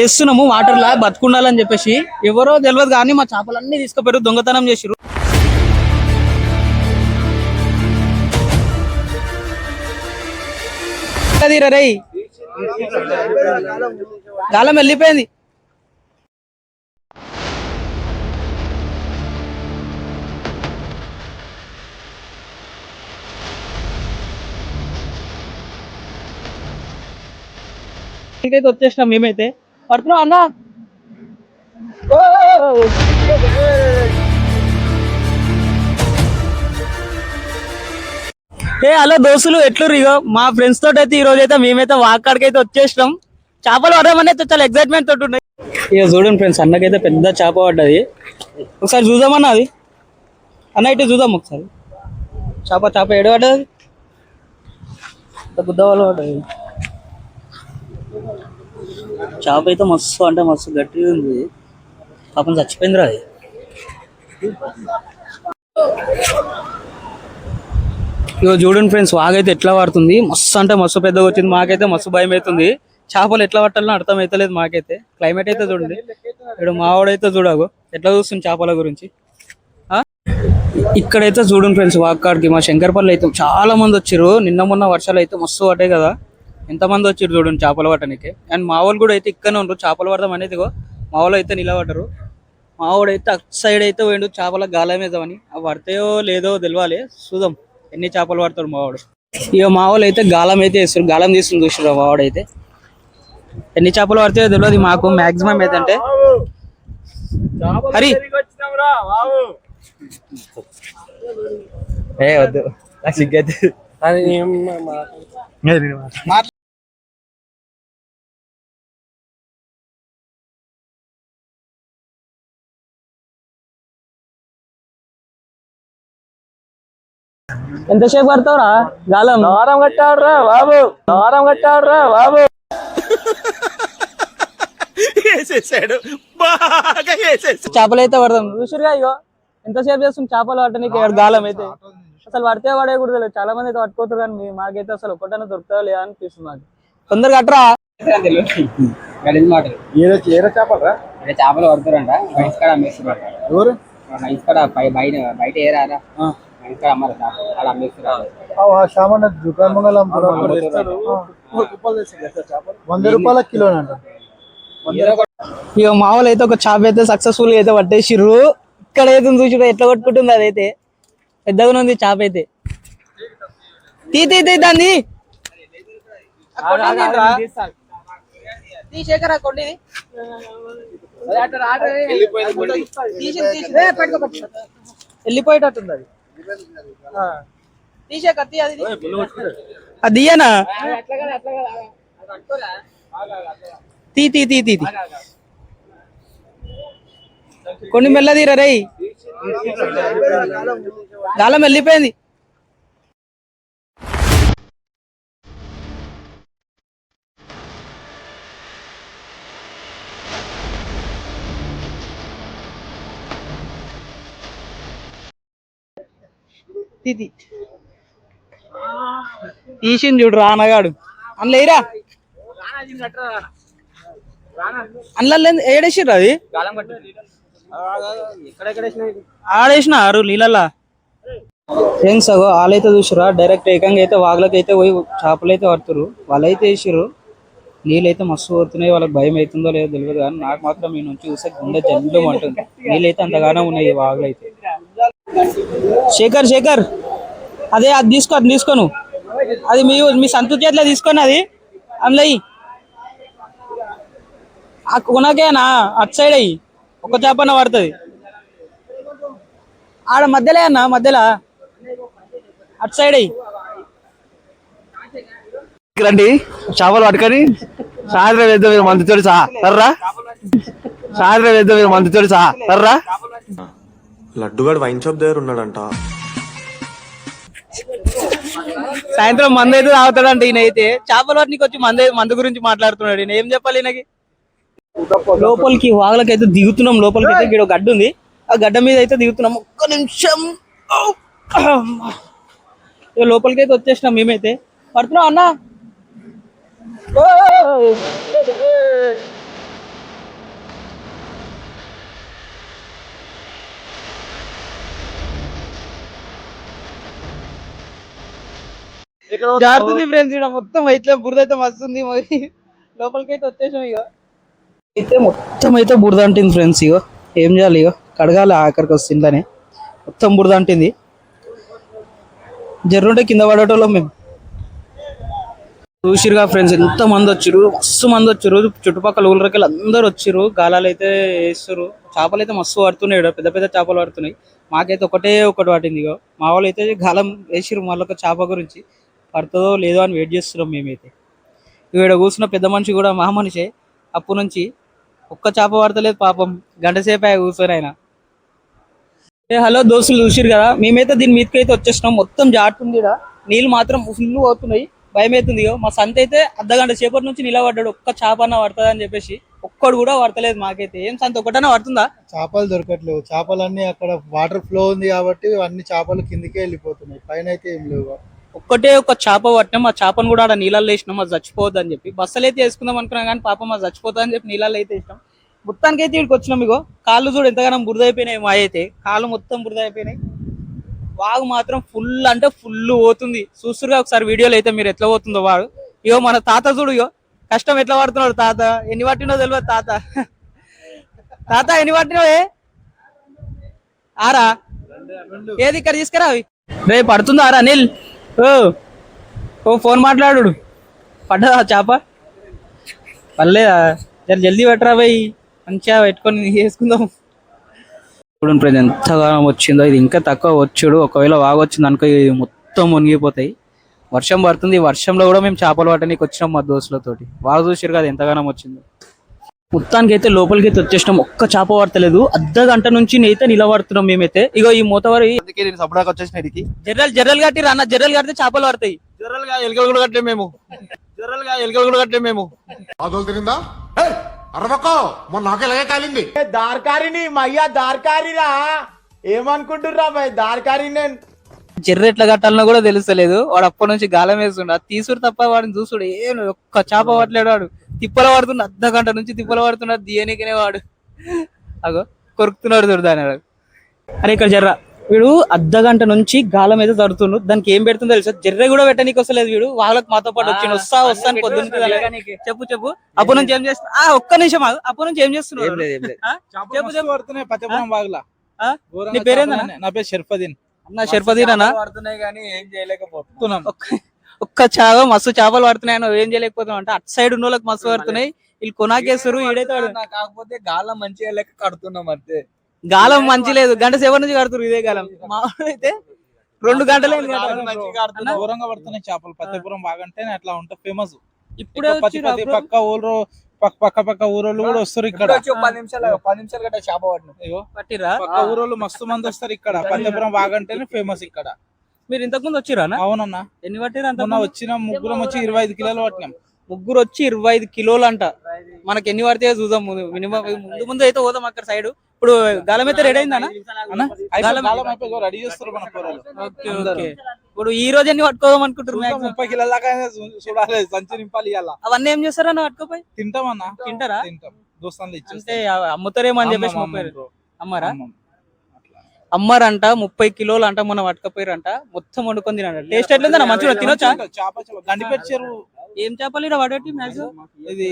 చేస్తున్నాము వాటర్ లా బతుకుండాలని చెప్పేసి. ఎవరో తెలియదు కానీ మా చేపలన్నీ తీసుకుపోయారు దొంగతనం చేసిరు రై గాలం వెళ్ళిపోయింది. ఇంకైతే వచ్చేసినాం మేమైతే. పడుతున్నాం అన్న? ఏ హలో దోస్తులు ఎట్లు ఇగో? మా ఫ్రెండ్స్ తోటి అయితే ఈ రోజు అయితే మేమైతే వాకాడికి అయితే వచ్చేసినాం. చేపలు పడదామని అయితే చాలా ఎక్సైట్మెంట్ తోటి ఉన్నాయి. ఇక చూడండి ఫ్రెండ్స్ అన్నకైతే పెద్ద చేప పడ్డది. ఒకసారి చూద్దామన్నా అది? అన్న ఇటు చూద్దాం ఒకసారి. చేప చేప ఏడు పడ్డది? గుద్దవాళ్ళు పడ్డది. చేప అయితే మస్తు అంటే మస్తు గట్టిగా ఉంది. పాపం చచ్చిపోయిందిరా అది. ఇగో చూడండి ఫ్రెండ్స్ వాగైతే ఎట్లా పడుతుంది మస్తు అంటే మస్తు పెద్దగా వచ్చింది. మాకైతే మస్తు భయం అవుతుంది చేపలు ఎట్లా పట్టాలని అర్థం అవుతలేదు మాకైతే. క్లైమేట్ అయితే చూడండి. ఇక్కడ మావాడైతే చూడగు ఎట్లా చూస్తుంది చేపల గురించి? ఆ? ఇక్కడైతే చూడండి ఫ్రెండ్స్ వాక్కాడికి మా శంకర్పల్లి అయితే చాలా మంది వచ్చారు నిన్న మొన్న వర్షాలు అయితే మస్తు పడ్డాయి కదా. ఎంతమంది వచ్చారు చూడండి చేపలు పట్టడానికి అండ్ మా వాళ్ళు కూడా అయితే ఇక్కడనే ఉండరు. చేపలు పడదాం అనేది మా వాళ్ళు అయితే నిలబడ్డరు. మా వాడు అయితే అటు సైడ్ అయితే పోయిండు చేపల గాలం వేద్దామని. అవి పడతాయో లేదో తెలియాలి చూద్దాం ఎన్ని చేపలు పడతాడు మా వాడు. ఇక మా వాళ్ళు అయితే గాలం అయితే వేస్తారు గాలం తీసుకుని చూసారు మా వాడు అయితే. ఎన్ని చేపలు పడతాయో తెలియదు మాకు మాక్సిమం ఏదంటే హరి. ఏ వద్దు. నాకు సిగ్గైతే ఎంతసేపు పడతావురా గాలం. దారం కట్టాడురా బాబు. దారం కట్టాడురా బాబు. చేపలు అయితే పడదాం చూసిరుగా ఇగో. ఎంతసేపు చేస్తుంది చేపలు పట్టడానికి ఇక్కడ గాలం అయితే. అసలు పడితే పడే కూడా లేదు చాలా మంది అయితే పట్టుకోతారు కానీ మాకైతే అసలు ఒక్కటనే దొరుకుతా లేదా అనిపిస్తుంది మాకు. తొందరగా ఇక్కడ చేపలు పడతారంట. కాడ అమ్మేస్తున్నారు. ఎవరు? బయట బయట ఏరారా? అమ్మేస్తున్నారు దుకాణం వంద రూపాయల కిలో ఇక మామూలు అయితే ఒక చేప అయితే సక్సెస్ఫుల్ అయితే పట్టేసిర్రు. ఇక్కడ అయితే చూసి ఎట్లా కొట్టుకుంటుంది అదైతే. పెద్దగా ఉంది చేప అయితే. తీ తీ తీ దాన్ని. తీసేకరా వెళ్ళిపోయేటట్టుంది అది. అది తీ తీ తీ తీ తీ. కొన్ని మెల్ల తీరా రేయ్ గాలం వెళ్ళిపోయింది. తీ, తీసింది చూడు రానగాడు. అనలేరా అందులో ఏడేసిర్రు అది? ఆడేసినారు నీళ్ళల్లా ఏం సగో వాళ్ళైతే చూసిరా డైరెక్ట్ ఏకంగా అయితే వాగులకి అయితే పోయి చేపలు అయితే పడుతురు వాళ్ళైతే వేసిర్రు. నీళ్ళైతే మస్తు పోతున్నాయి వాళ్ళకి భయం అవుతుందో లేదో తెలియదు కానీ నాకు మాత్రం మీ నుంచి చూస్తే గుండె జల్లు అంటుంది నీళ్ళైతే అంతగానో ఉన్నాయి ఈ వాగులు అయితే శేఖర్ శేఖర్. అదే అది తీసుకో అది తీసుకోను. అది మీ మీ సంతు చేతిలో తీసుకొని అది. అందులో ఆ కొనకేనా? అటు సైడ్ అయ్యి. ఒక చేపన పడుతుంది. ఆడ మధ్యలో అన్న మధ్యలో. అటు సైడ్ అయ్యి. రండి. చేపలు పట్టుకొని. సాయంత్రం వేద్దాం మీరు మందితో సహా. తర్రా సాయంత్రం వేద్దాం మీరు మందితో సహా. తర్రా లడ్డుగాడు వైన్ షాప్ దగ్గర ఉన్నాడంట. సాయంత్రం మందు అయితే తాగుతాడంట ఈయన అయితే. చేపలు పట్టికి వచ్చి మందు మందు గురించి మాట్లాడుతున్నాడు ఈయన. ఏం చెప్పాలి ఈయనకి? లోపలికి వాగులకి అయితే దిగుతున్నాం. లోపలికి అయితే ఇక్కడ ఒక గడ్డ ఉంది. ఆ గడ్డ మీద అయితే దిగుతున్నాం. ఒక్క నిమిషం. లోపలికి అయితే వచ్చేసినాం మేమైతే. పడుతున్నాం అన్న? జారుతుంది ఫ్రెండ్స్ ఇక్కడ మొత్తం అయితే బురద అయితే వస్తుంది మరి. లోపలికి అయితే వచ్చేసాం ఇక అయితే మొత్తం అయితే బురద అంటుంది ఫ్రెండ్స్ ఇగో. ఏం చేయాలి ఇగో? కడగాలి ఆఖరికి వస్తుందని. మొత్తం బురద అంటుంది. జర్రుంటే కింద పడేటోళ్ళం మేము. చూసిరుగా ఫ్రెండ్స్ ఎంత మంది వచ్చిరు మస్తు మంది వచ్చిరు చుట్టుపక్కల ఊళ్ళకి అందరు వచ్చిరు గాలాలు అయితే వేస్తారు చేపలు అయితే మస్తు పడుతున్నాయి. పెద్ద పెద్ద చేపలు పడుతున్నాయి. మాకైతే ఒకటే ఒకటి పట్టింది ఇగో. మా వాళ్ళు అయితే గాలం వేసిరు మళ్ళీ ఒక చేప గురించి. పడుతుందో లేదో అని వెయిట్ చేస్తున్నాం మేమైతే. ఇక్కడ కూర్చున్న పెద్ద మనిషి కూడా మా మనిషే. అప్పు నుంచి ఒక్క చేప పడతలేదు పాపం. గంట సేపు కూర్చొని ఆయన. హలో దోస్తులు చూసిరు కదా? మేమైతే దీని మీదకి అయితే వచ్చేసినాం. మొత్తం జారుతుంది కదా నీళ్ళు మాత్రం ఫుల్ అవుతున్నాయి భయం అవుతుంది మా సంత అయితే అర్ధ గంట సేపటి నుంచి నిలబడ్డాడు. ఒక్క చేప అన్న పడుతుంది అని చెప్పేసి ఒక్కడు కూడా పడతలేదు మాకైతే. ఏం సంత ఒకటన్నా పడుతుందా? చేపలు దొరకట్లేవు. చేపలన్నీ అక్కడ వాటర్ ఫ్లో ఉంది కాబట్టి అన్ని చేపలు కిందికే వెళ్ళిపోతున్నాయి. పైన అయితే ఏం లేవు. ఒక్కటే ఒక చేప పట్టినాం ఆ చేపను కూడా ఆడ నీళ్ళల్లో వేసినాం అది చచ్చిపోద్ది అని చెప్పి. బస్సులు అయితే వేసుకుందాం అనుకున్నాం కానీ పాపం అది చచ్చిపోతుంది అని చెప్పి నీళ్ళల్లో అయితే వేసినాం. మొత్తానికి అయితే ఇక్కడికి వచ్చినాం ఇగో. కాళ్ళు చూడు ఎంతగానో బురద అయిపోయినాయి మా అయితే. కాళ్ళు మొత్తం బురద అయిపోయినాయి వాగు మాత్రం ఫుల్ అంటే ఫుల్ పోతుంది. చూస్తురుగా ఒకసారి వీడియోలో అయితే మీరు ఎట్లా పోతుందో వాడు ఇగో మన తాత చూడు ఇగో. కష్టం ఎట్లా పడుతున్నాడు తాత? ఎన్ని పట్టినో తెలియదు తాత. తాత ఎన్ని పట్టినవే ఆరా? ఏది ఇక్కడ తీసుకురా అవి? రే పడుతుందా ఆరా? అనిల్ ఓ ఓ ఫోన్ మాట్లాడు పడ్డదా చేప? పర్లేదా? జర జల్దీ పెట్టరా పోయి మంచిగా పెట్టుకొని వేసుకుందాం ఇప్పుడు ఫ్రెండ్ ఎంతగానో వచ్చిందో. ఇది ఇంకా తక్కువ వచ్చుడు. ఒకవేళ బాగా వచ్చింది అనుకో ఇది మొత్తం మునిగిపోతాయి. వర్షం పడుతుంది. వర్షంలో కూడా మేము చేపలు పట్టడానికి వచ్చినాం మా దోస్తులతోటి. బాగా చూసారు కదా ఎంతగానో వచ్చిందో. మొత్తానికి అయితే లోపలికి అయితే వచ్చేసినాం. ఒక్క చేప పడతలేదు. అర్ధ గంట నుంచి నేతే నిలబడుతున్నాం మేమైతే. ఇగో ఈ మూతవారి జర్రలు జర్రలు కట్టి రాన్న. జర్రలు కడితే చేపలు పడతాయి. జర్రలుగా ఎలుకలు కూడా కట్టే మేము. జర్రలుగా ఎలుకలు కూడా కట్టే మేము. ఆదోలు తిరిందా? అరవకో. మొన్న నాకు ఇలాగే కాలింది. దార్కారిని మయ్యా దార్కారిరా. ఏమనుకుంటుర్రా భయ్ దార్కారి నేను? జర్ర ఎట్లా కట్టాలనో కూడా తెలుస్తలేదు. వాడు అప్పటి నుంచి గాలం వేస్తుండు. తీసుడు తప్ప వాడిని చూసుడు. ఏం. ఒక్క చేప పట్టలేడు వాడు. తిప్పల పడుతుండు అర్ధ గంట నుంచి తిప్పల పడుతున్నాడు దియనికనే వాడు. అగో కొరుకుతున్నాడు చూడు దాని వాడు. అరే ఇక్కడ జర్ర. వీడు అర్ధ గంట నుంచి గాలం అయితే తడుతుండు. దానికి ఏం పెడుతుందో తెలుసా? జర్ర కూడా పెట్టనీకి వస్తలేదు వీడు. వాళ్ళకి మాతో పాటు వచ్చి వస్తా వస్తా అని పొద్దున్న చెప్పు చెప్పు. అప్పటి నుంచి ఏం చేస్తున్నా? ఆ ఒక్క నిమిషం ఆగు. అప్పటి నుంచి ఏం చేస్తున్నావు? ఆ? చెప్పు? నీ పేరేందన్నా? నా పేరు షర్ఫదీన్. అన్న షర్ఫదీన్ అన్న? పడుతున్నాయి కానీ ఏం చేయలేకపోతున్నాం. ఒక్క- చావ మస్తు చేపలు పడుతున్నాయి ఏం చేయలేకపోతున్నావు అంటే అటు సైడ్ ఉన్న వాళ్ళకి మస్తు పడుతున్నాయి. వీళ్ళు ఈడైతే వాడు- కాకపోతే గాలం మంచిగా లెక్క కడుతున్నాం అంతే. గాలం మంచి లేదు. గంట సేపటి నుంచి కడుతురు ఇదే గాలం. మా అయితే రెండు గంటలే? దూరంగా పడుతున్నాయి చేపలు. పచ్చపురం బాగంటేనే అట్లా ఉంటా ఫేమస్. ఇప్పుడే పక్క ఊరు పక్క పక్క పక్క ఊరోళ్ళు కూడా వస్తారు ఇక్కడ. పది నిమిషాలు పది నిమిషాలు గట్ట చేప పట్టిరా పక్క ఊరోళ్ళు మస్తు మంది వస్తారు ఇక్కడ. పచ్చపురం బాగంటేనే ఫేమస్ ఇక్కడ. మీరు ఇంతకు ముందు వచ్చిరా అవునన్నా. ఎన్ని పట్టిరా అంత మొన్న వచ్చిన ముగ్గురం వచ్చి ఇరవై ఐదు కిలోలు పట్టినాం. ముగ్గురు వచ్చి ఇరవై ఐదు కిలోలు అంట మనకి ఎన్ని పడితే చూద్దాం ముందు. మినిమం ముందు ముందు అయితే పోదాం అక్కడ సైడ్. ఇప్పుడు గాలం అయితే రెడీ అయిందనా అన్న? గాలం- రెడీ చేస్తారు మన కూరలు. Okay okay. ఇప్పుడు ఈ రోజు ఎన్ని పట్టుకోదాం అనుకుంటారు? ముప్పై కిలోల దాకా చూడాలి సంచి నింపాలి ఇవాళ అవన్నీ ఏం చేస్తారన్న పట్టుకోపోయి? తింటామన్నా. తింటారా? తింటాం. అమ్ముతారేమో అని చెప్పేసి అమ్మం, ముప్పై. అమ్మారా? అమ్మం. అమ్మారంట ముప్పై కిలోలు అంట మనం పట్టుకపోయారంట. మొత్తం వండుకొని తినంట టేస్ట్ ఎట్లుందన్న మంచిగా తినొచ్చా? ఏం చేపలు ఇక్కడ పడేటి మ్యాక్సిమం ఇది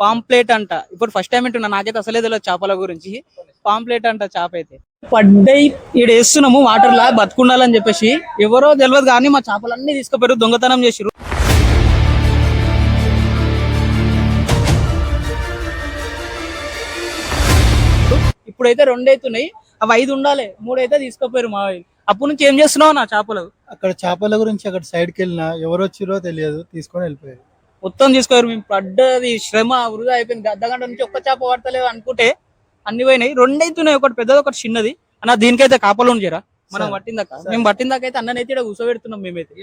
పాంప్లెట్ అంట. ఇప్పుడు ఫస్ట్ టైం వింటున్నా. నాకైతే అసలే తెలియదు చేపల గురించి. పాంప్లెట్ అంట చేప అయితే. పడ్డాయి ఈడ వేస్తున్నాము. వాటర్ లా బతుకుండాలని చెప్పేసి. ఎవరో తెలియదు కానీ మా చేపలన్నీ తీసుకుపోయారు. దొంగతనం చేసిరు ఇప్పుడైతే రెండు అవుతున్నాయి అవి ఐదు ఉండాలి మూడు అయితే తీసుకుపోయారు మా. అప్పటి నుంచి ఏం చేస్తున్నావు నా చేపలు? అక్కడ చేపల గురించి అక్కడ సైడ్కి వెళ్ళినా ఎవరు వచ్చిరో తెలియదు తీసుకొని వెళ్ళిపోయారు. మొత్తం తీసుకోరు మేము పడ్డది శ్రమ వృధా అయిపోయింది. అర్ధ గంట నుంచి ఒక్క చేప పడతలేదు అనుకుంటే అన్ని పోయినాయి. రెండు అవుతున్నాయి ఒకటి పెద్దది ఒకటి చిన్నది. అన్న దీనికైతే కాపలు ఉండిరా? మనం. పట్టిందాక? మేము పట్టిందాక అయితే అన్ననైతే ఇక్కడ కూర్చోబెడుతున్నాం మేమైతే.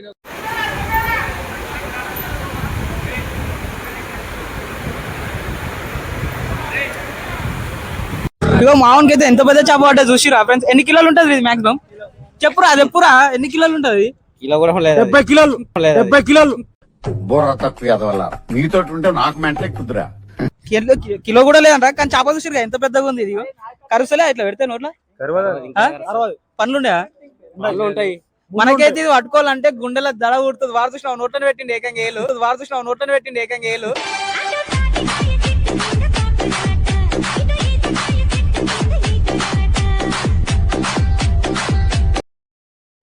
ఇగో మామూలుగా అయితే ఎంత పెద్ద చేప పడ్డా చూసిరా ఫ్రెండ్స్? ఎన్ని కిలోలు ఉంటుంది ఇది మాక్సిమం చెప్పురా చెప్పురా ఎన్ని కిలోలు ఉంటది? కిలో కూడా లేదు. డెబ్బై కిలోలు డెబ్బై కిలోలు. బుర్ర తక్కువ వల్ల మీతో ఉంటే నాకు మెంటలే కుదురా కిలో కిలో కూడా లేదంట కానీ చేప చూసిరుగా ఎంత పెద్దగా ఉంది ఇది కరుసలే ఇట్లా పెడితే నోట్ల? పండ్లు ఉంటాయా ఉంటాయి. మనకైతే ఇది పట్టుకోవాలంటే గుండెల దడ ఊడుతుంది. వారు చూసిన నోట్లను పెట్టిండి ఏకంగా ఏలు వారు చూసిన నోట్లను పెట్టిండి ఏకంగా ఏలు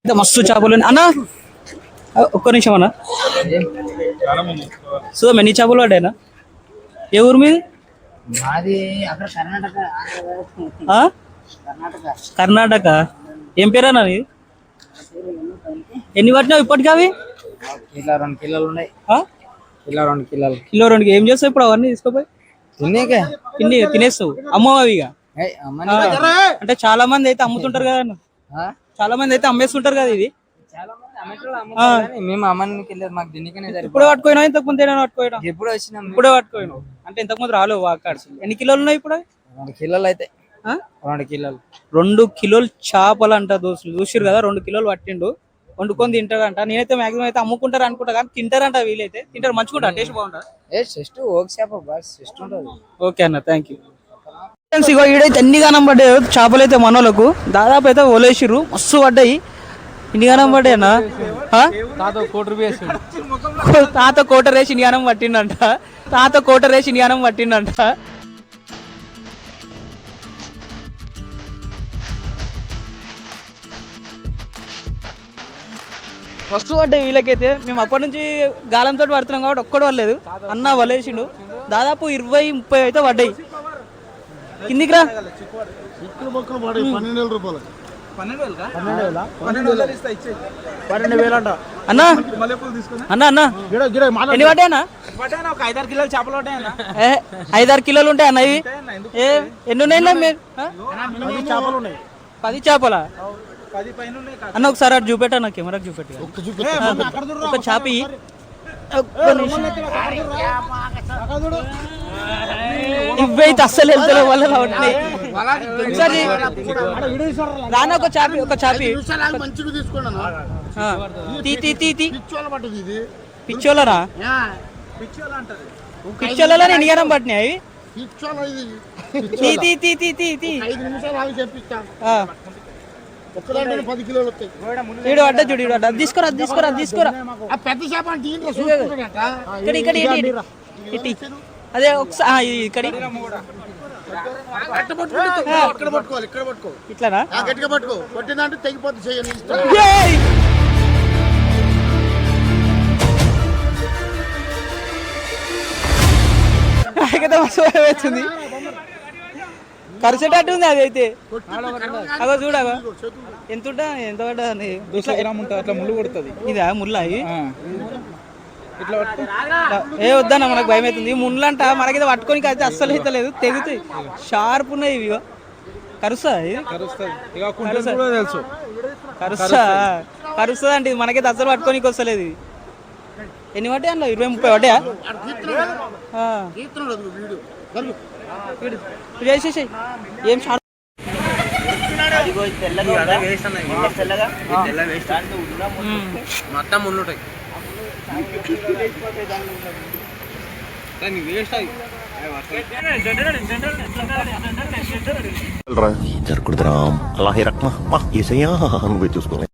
ఇంత మస్తు చేపలు. అన్న ఒక్క నిమిషం అన్న. సో ఎన్ని చేపలు పడ్డాయినా? ఏ ఊరు మీది? కర్ణాటక ఏం పేరన్నా నీది? ఎన్ని పట్టినావు ఇప్పటికి అవి? రెండు కిలోలు ఉన్నాయి? కిలో రెండు కిలోలు. కిలో రెండు ఏం చేస్తావు ఇప్పుడు అవన్నీ తీసుకోపోయి? తినేకే. తిని తినేస్తావు. అమ్మవు అవి ఇక. అంటే చాలా మంది అయితే అమ్ముతుంటారు కదా? చాలా మంది అయితే అమ్మేస్తుంటారు కదా ఇది. మేము అమ్మనికి వెళ్ళేది మాకు దీనికనే ఇప్పుడే పట్టుకోయినా ఇంతకు ముందు ఏమైనా పట్టుకోయినా ఎప్పుడు వచ్చినాం. ఇప్పుడే పట్టుకోయినావు అంటే ఇంతకు ముందు రాలేవు వాకాడ్స్ ఎన్ని కిలోలు ఉన్నాయి ఇప్పుడు? రెండు కిలోలు అయితే? రెండు కిలోలు. రెండు కిలోలు చేపలు అంట దోస్తులు. చూసిరు కదా రెండు కిలోలు పట్టిండు. వండుకొని తింటారంట నేనైతే మాక్సిమం అయితే అమ్ముకుంటారు అనుకుంటా కానీ తింటారంట వీలైతే తింటారు మంచిగా టేస్ట్ బాగుంటా ఏ ఓక్ చేప చెస్ట్ ఉంటుంది. ఓకే అన్న థ్యాంక్ యూ ఫ్రెండ్స్ ఇగో ఈడైతే ఎన్ని గానం పడ్డాయి చేపలు అయితే మనోళ్ళకు. దాదాపు అయితే ఒలేసిర్రు మస్తు పడ్డాయి. ఇన్ని గానం పడ్డాయి అన్న తాత కోట తాత కోట రేసి ఇన్ని గానం పట్టిండంట. తాత కోట రేసి ఇన్ని గానం పట్టిండంట. మస్తు పడ్డాయి వీళ్ళకైతే. మేము అప్పటి నుంచి గాలంతో పడుతున్నాం కాబట్టి ఒక్కడు పడలేదు. అన్న వలేసిండు. దాదాపు ఇరవై ముప్పై అయితే పడ్డాయి. కిందికి రా పన్నెండు వేల రూపాయలు. అన్న? అన్న అన్న. ఎన్ని పడ్డాయన్నా? ఐదారు కిలోలు చేపలు ఐదారు కిలోలు ఉంటాయి అన్న ఇవి ఏ ఎన్ని ఉన్నాయి మీరు? చేపలు ఉన్నాయి. పది చేపలా? అన్న ఒకసారి అటు చూపెట్టా నా కెమెరాకి చూపెట్టి ఒక చేప ఇయ్యి. ఒక్క నిమిషం. ఇవైతే అస్సలు వెళ్తలేవు వల్ల రావట్లేదు. ఒకసారి రానా ఒక చాపి ఒక చాపి. తీ తీ తీ తీ పిచ్చోళ్ళరా పిచ్చోళ్ళలో ఎన్ని గనం పట్టినాయి అవి తీ తీ తీ ఈడు అడ్డ చూడు ఈడు అడ్డ తీసుకురా తీసుకురా తీసుకురా పెద్ద చేప ఇక్కడ ఇక్కడ. ఇటు. అదే ఒకసారి ఇక్కడ పట్టుకో. ఇట్లానా? ఆ గట్టిగా పట్టుకో. కొట్టిందంటే తెగిపోద్ది చేయని ఇష్టం. ఏయ్! నాకైతే మస్తు భయం వేస్తుంది కరిచేటట్టు ఉంది అది అయితే అగో చూడగో ఎంత ఉంటా ఎంత పడ్డా ఉంటుంది అట్లా ముళ్ళు కొడుతుంది. ఇదా ముళ్ళ అవి ఏ వద్దన్న మనకు భయం అవుతుంది. ఈ ముళ్ళంట మనకైతే పట్టుకొని అయితే అస్సలు అయితే లేదు. తెగుతాయి. షార్ప్ ఉన్నాయి ఇవి. కూడా తెలుసు. కరుస్తా. కరుస్తా అంటే ఇది మనకైతే అస్సలు పట్టుకోనికి వస్తలేదు ఇది. ఎన్ని పడ్డాయి అందులో? ఇరవై ముప్పై చేసేసేయ్. ఏం షార్ప్? మొత్తం ఉంటాయి. వేస్ట్ అయ్యి జరగకూడదు రామ్ అలాగే రక్మ చూసుకోవాలి